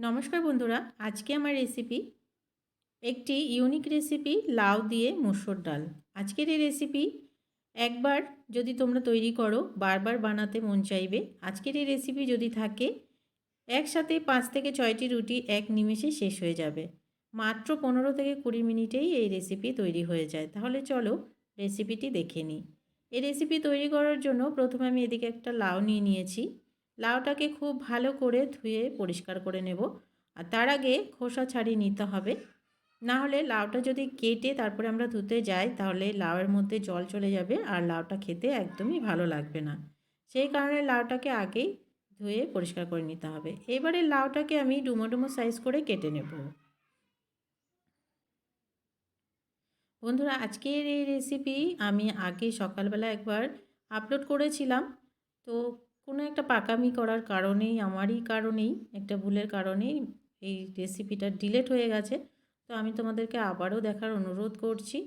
নমস্কার বন্ধুরা, আজকে আমার রেসিপি একটি ইউনিক রেসিপি লাউ দিয়ে মুসুর ডাল। আজকের এই রেসিপি একবার যদি তোমরা তৈরি করো, বারবার বানাতে মন চাইবে। আজকের এই রেসিপি যদি থাকে, একসাথে পাঁচ থেকে ছয়টি রুটি এক নিমেষে শেষ হয়ে যাবে। মাত্র পনেরো থেকে কুড়ি মিনিটেই এই রেসিপি তৈরি হয়ে যায়। তাহলে চলো রেসিপিটি দেখে নিই। এই রেসিপি তৈরি করার জন্য প্রথমে আমি এদিকে একটা লাউ নিয়ে নিয়েছি। লাউটাকে খুব ভালো করে ধুয়ে পরিষ্কার করে নেব। আর তার আগে খোসা ছাড়িয়ে নিতে হবে। না হলে লাউটা যদি কেটে তারপরে আমরা ধুতে যাই, তাহলে লাউয়ের মধ্যে জল চলে যাবে আর লাউটা খেতে একদমই ভালো লাগবে না। সেই কারণে লাউটাকে আগেই ধুয়ে পরিষ্কার করে নিতে হবে। এবারে লাউটাকে আমি ডুমো ডুমো সাইজ করে কেটে নেব। বন্ধুরা, আজকের এই রেসিপি আমি আগে সকালবেলা একবার আপলোড করেছিলাম। তো কোনো একটা পাকামি করার কারণেই, আমারই কারণেই, একটা ভুলের কারণেই এই রেসিপিটা ডিলেট হয়ে গেছে। তো আমি তোমাদেরকে আবারও দেখার অনুরোধ করছি।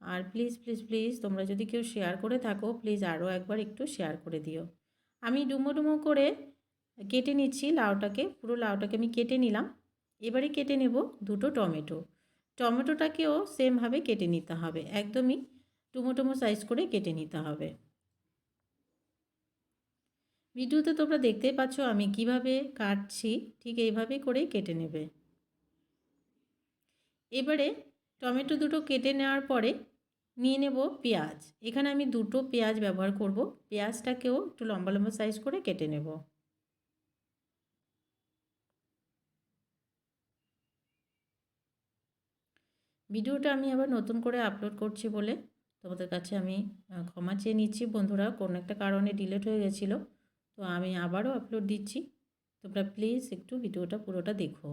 আর প্লিজ প্লিজ প্লিজ তোমরা যদি কেউ শেয়ার করে থাকো প্লিজ আরও একবার একটু শেয়ার করে দিও। আমি ডুমো ডুমো করে কেটে নিচ্ছি লাউটাকে, পুরো লাউটাকে আমি কেটে নিলাম। এবারে কেটে নেব দুটো টমেটো। টমেটোটাকেও সেমভাবে কেটে নিতে হবে। একদমই টুমো টুমো সাইজ করে কেটে নিতে হবে। ভিডিওতে তোমরা দেখতেই পাচ্ছ আমি কীভাবে কাটছি, ঠিক এইভাবে করেই কেটে নেবে। এবারে টমেটো দুটো কেটে নেওয়ার পরে নিয়ে নেব পেঁয়াজ। এখানে আমি দুটো পেঁয়াজ ব্যবহার করব। পেঁয়াজটাকেও একটু লম্বা লম্বা সাইজ করে কেটে নেব। ভিডিওটা আমি আবার নতুন করে আপলোড করছি বলে তোমাদের কাছে আমি ক্ষমা চেয়ে নিচ্ছি। বন্ধুরা, কোনো একটা কারণে ডিলেট হয়ে গেছিল। তো আমি আবারও আপলোড দিচ্ছি। তোমরা প্লিজ একটু ভিডিওটা পুরোটা দেখো।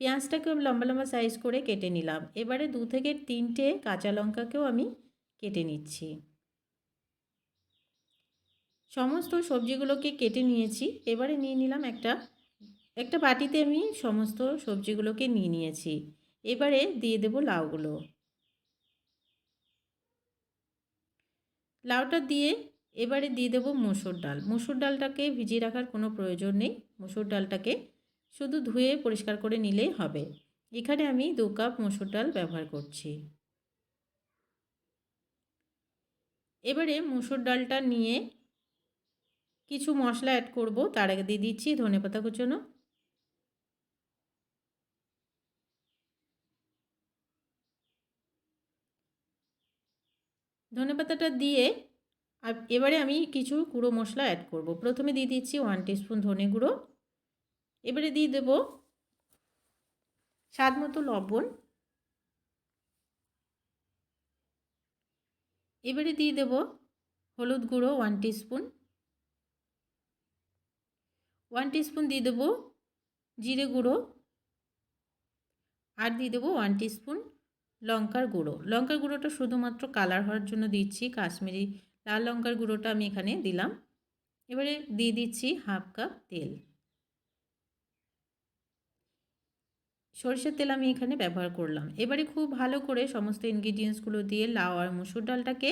পেঁয়াজটাকে লম্বা লম্বা সাইজ করে কেটে নিলাম। এবারে দু থেকে তিনটে কাঁচা লঙ্কাকেও আমি কেটে নিচ্ছি। সমস্ত সবজিগুলোকে কেটে নিয়েছি। এবারে নিয়ে নিলাম একটা একটা বাটিতে আমি সমস্ত সবজিগুলোকে নিয়ে নিয়েছি। এবারে দিয়ে দেব লাউগুলো। লাউটা দিয়ে এবারে দিয়ে দেবো মুসুর ডাল। মুসুর ডালটাকে ভিজিয়ে রাখার কোনো প্রয়োজন নেই। মুসুর ডালটাকে শুধু ধুয়ে পরিষ্কার করে নিলেই হবে। এখানে আমি দু কাপ মুসুর ডাল ব্যবহার করছি। এবারে মুসুর ডালটা নিয়ে কিছু মশলা অ্যাড করব। তার আগে দিয়ে দিচ্ছি ধনে পাতা কুচোনো। ধনে পাতাটা দিয়ে আর এবারে আমি কিছু গুঁড়ো মশলা অ্যাড করব। প্রথমে দিয়ে দিচ্ছি ওয়ান টিস্পুন ধনে গুঁড়ো। এবারে দিয়ে দেব স্বাদ মতো লবণ। এবারে দিয়ে দেব হলুদ গুঁড়ো ওয়ান টিস্পুন ওয়ান টিস্পুন দিয়ে দেবো জিরে গুঁড়ো। আর দিয়ে দেবো ওয়ান টিস্পুন লঙ্কার গুঁড়ো। লঙ্কার গুঁড়োটা শুধুমাত্র কালার হওয়ার জন্য দিচ্ছি। কাশ্মীরি লাল লঙ্কার গুঁড়োটা আমি এখানে দিলাম। এবারে দিয়ে দিচ্ছি হাফ কাপ তেল। সরষের তেল আমি এখানে ব্যবহার করলাম। এবারে খুব ভালো করে সমস্ত ইনগ্রিডিয়েন্টসগুলো দিয়ে লাউ আর মুসুর ডালটাকে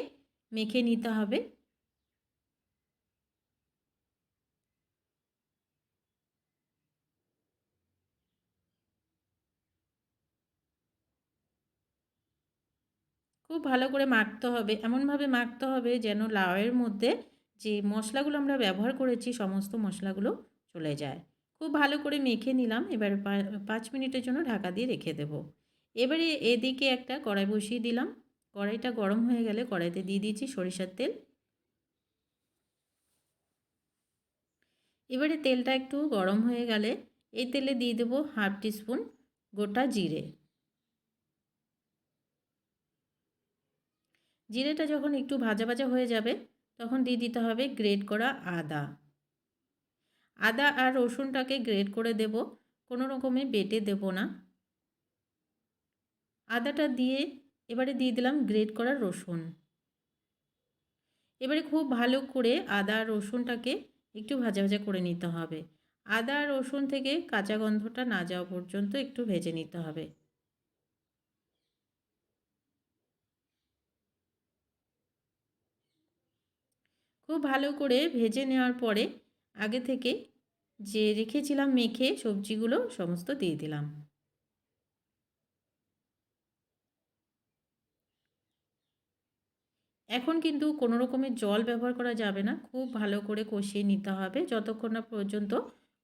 মেখে নিতে হবে। খুব ভালো করে মাখতে হবে। এমনভাবে মাখতে হবে যেন লাউয়ের মধ্যে যে মশলাগুলো আমরা ব্যবহার করেছি, সমস্ত মশলাগুলো চলে যায়। খুব ভালো করে মেখে নিলাম। এবার পাঁচ মিনিটের জন্য ঢাকা দিয়ে রেখে দেব। এবারে এদিকে একটা কড়াই বসিয়ে দিলাম। কড়াইটা গরম হয়ে গেলে কড়াইতে দিয়ে দিয়েছি সরিষার তেল। এবারে তেলটা একটু গরম হয়ে গেলে এই তেলে দিয়ে দেবো হাফ টিস্পুন গোটা জিরে। জিরেটা যখন একটু ভাজা ভাজা হয়ে যাবে, তখন দিয়ে দিতে হবে গ্রেট করা আদা। আদা আর রসুনটাকে গ্রেট করে দেব, কোনো রকমে বেটে দেব না। আদাটা দিয়ে এবারে দিয়ে দিলাম গ্রেট করা রসুন। এবারে খুব ভালো করে আদা আর রসুনটাকে একটু ভাজা ভাজা করে নিতে হবে। আদা আর রসুন থেকে কাঁচা গন্ধটা না যাওয়া পর্যন্ত একটু ভেজে নিতে হবে। খুব ভালো করে ভেজে নেওয়ার পরে আগে থেকে যে রেখেছিলাম মেখে সবজিগুলো সমস্ত দিয়ে দিলাম। এখন কিন্তু কোনো রকমের জল ব্যবহার করা যাবে না, খুব ভালো করে কষিয়ে নিতে হবে যতক্ষণ না পর্যন্ত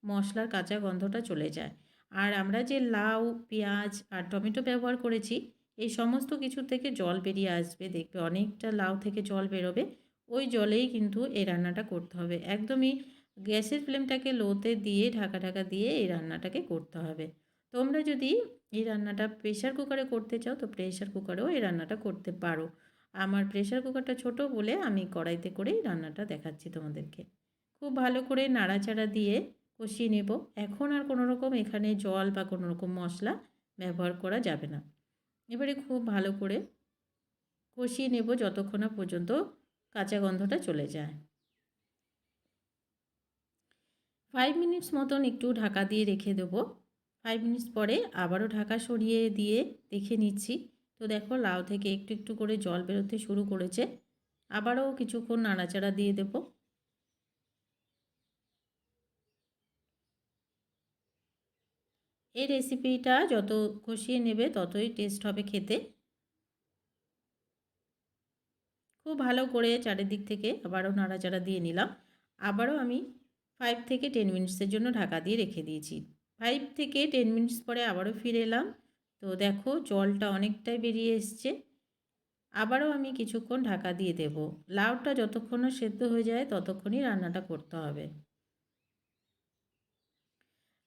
মশলার কাঁচা গন্ধটা চলে যায়। আর আমরা যে লাউ, পেঁয়াজ আর টমেটো ব্যবহার করেছি, এই সমস্ত কিছু থেকে জল বেরিয়ে আসবে, দেখবে অনেকটা লাউ থেকে জল বেরোবে। ওই জলেই কিন্তু এই রান্নাটা করতে হবে। একদমই গ্যাসের ফ্লেমটাকে লোতে দিয়ে, ঢাকা ঢাকা দিয়ে এই রান্নাটাকে করতে হবে। তোমরা যদি এই রান্নাটা প্রেশার কুকারে করতে চাও, তো প্রেশার কুকারেও এই রান্নাটা করতে পারো। আমার প্রেশার কুকারটা ছোট বলে আমি কড়াইতে করেই রান্নাটা দেখাচ্ছি তোমাদেরকে। খুব ভালো করে নাড়াচাড়া দিয়ে কষিয়ে নেব। এখন আর কোনো রকম এখানে জল বা কোনো রকম মশলা ব্যবহার করা যাবে না। এবারে খুব ভালো করে কষিয়ে নেব যতক্ষণ পর্যন্ত কাঁচা গন্ধটা চলে যায়। ফাইভ মিনিটস মতন একটু ঢাকা দিয়ে রেখে দেবো। ফাইভ মিনিটস পরে আবারও ঢাকা সরিয়ে দিয়ে দেখে নিচ্ছি। তো দেখো লাউ থেকে একটু একটু করে জল বেরোতে শুরু করেছে। আবারও কিছুক্ষণ নাড়াচাড়া দিয়ে দেব। এই রেসিপিটা যত কষিয়ে নেবে ততই টেস্ট হবে খেতে। খুব ভালো করে চারিদিক থেকে আবারও নাড়াচাড়া দিয়ে নিলাম। আবারও আমি ফাইভ থেকে টেন মিনিটসের জন্য ঢাকা দিয়ে রেখে দিয়েছি। ফাইভ থেকে টেন মিনিটস পরে আবারও ফিরে এলাম। তো দেখো জলটা অনেকটাই বেরিয়ে এসছে। আবারও আমি কিছুক্ষণ ঢাকা দিয়ে দেব। লাউটা যতক্ষণ সেদ্ধ হয়ে যায় ততক্ষণই রান্নাটা করতে হবে।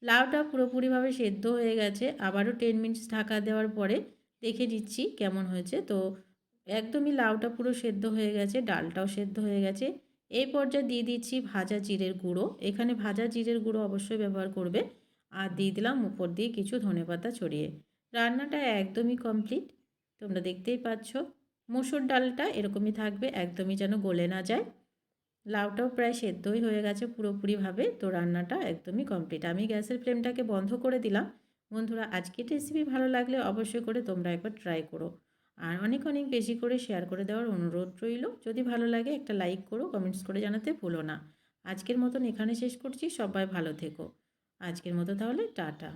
লাউটা পুরোপুরিভাবে সেদ্ধ হয়ে গেছে। আবারও টেন মিনিটস ঢাকা দেওয়ার পরে দেখে দিচ্ছি কেমন হয়েছে। তো একদমই লাউটা পুরো সেদ্ধ হয়ে গেছে, ডালটাও সেদ্ধ হয়ে গেছে। এই পর্যায়ে দিয়ে দিচ্ছি ভাজা জিরের গুঁড়ো। এখানে ভাজা জিরের গুঁড়ো অবশ্যই ব্যবহার করবে। আর দিয়ে দিলাম উপর দিয়ে কিছু ধনেপাতা ছড়িয়ে। রান্নাটা একদমই কমপ্লিট তোমরা দেখতেই পাচ্ছ। মুসুর ডালটা এরকমই থাকবে, একদমই যেন গলে না যায়। লাউটাও প্রায় সেদ্ধই হয়ে গেছে পুরোপুরিভাবে, তো রান্নাটা একদমই কমপ্লিট আমি গ্যাসের ফ্লেমটাকে বন্ধ করে দিলাম। বন্ধুরা, আজকের রেসিপি ভালো লাগলে অবশ্যই করে তোমরা একবার ট্রাই করো। আর অনেক অনেক বেশি করে শেয়ার করে দেওয়ার অনুরোধ রইল। যদি ভালো লাগে একটা লাইক করো কমেন্টস করে জানাতে ভুলো না। আজকের মতন এখানে শেষ করছি। সবাই ভালো থেকো। আজকের মতো তাহলে টাটা।